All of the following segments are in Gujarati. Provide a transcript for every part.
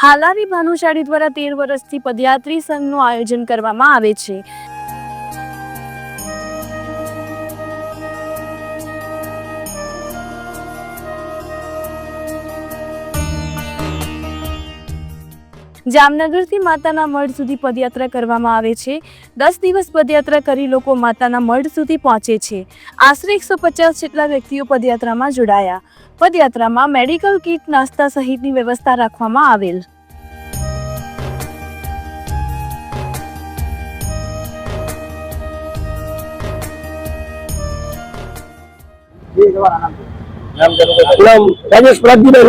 હાલારી ભાનુશાળી દ્વારા તેર વર્ષથી પદયાત્રી સંઘનું આયોજન કરવામાં આવે છે. જામનગરથી માતાના મઢ સુધી પદયાત્રા કરવામાં આવે છે. દસ દિવસ પદયાત્રા કરી લોકો માતાના મઢ સુધી પહોંચે છે. આશરે એકસો પચાસ જેટલા વ્યક્તિઓ પદયાત્રામાં જોડાયા. પદયાત્રામાં મેડિકલ કીટ નાસ્તા સહિતની વ્યવસ્થા રાખવામાં આવેલ. રાજેશ પ્રાગજીભાઈ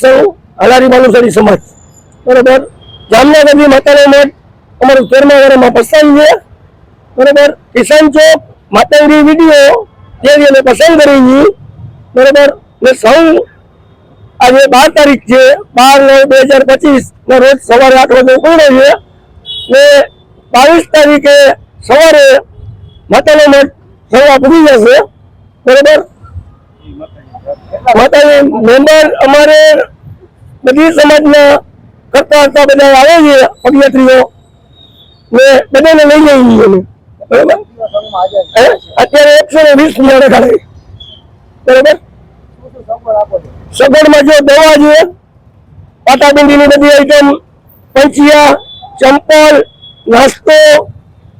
સૌ, હલારી માનુસારી સમાજ. બરોબર? જામનગરની માતાનો અમારું તેરમા વર્ષમાં બરોબર? કિસાન ચોક માતાંગી વીડિયો. અમે પસંદ કરી છે બરોબર? ને સૌ આજે બાર તારીખ છે, બાર નવ બે હજાર પચીસ ને રોજ સવારે આઠ વાગે ઉપડે છે ને બાવીસ તારીખે સવારે માતાનો મઠ સવા પૂરી જશે. બરોબર? માતાની મેમ્બર અમારે બધી સમાજના કરતા કરતા બધા આવે છે પદયાત્રીઓ ને બધાને લઈ જઈએ બરોબર? અત્યારે એકસો ને વીસ નિયાણે કાઢે બરોબર? સગવડમાં જો દવા છે પાટાબંધીની બધી આઈટમ પંચિયા, ચંપલ, નાસ્તો,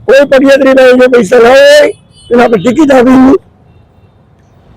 કોઈ પદયાત્રી પાસે જો પૈસા ના હોય એના આપણે ટિકિટ આપી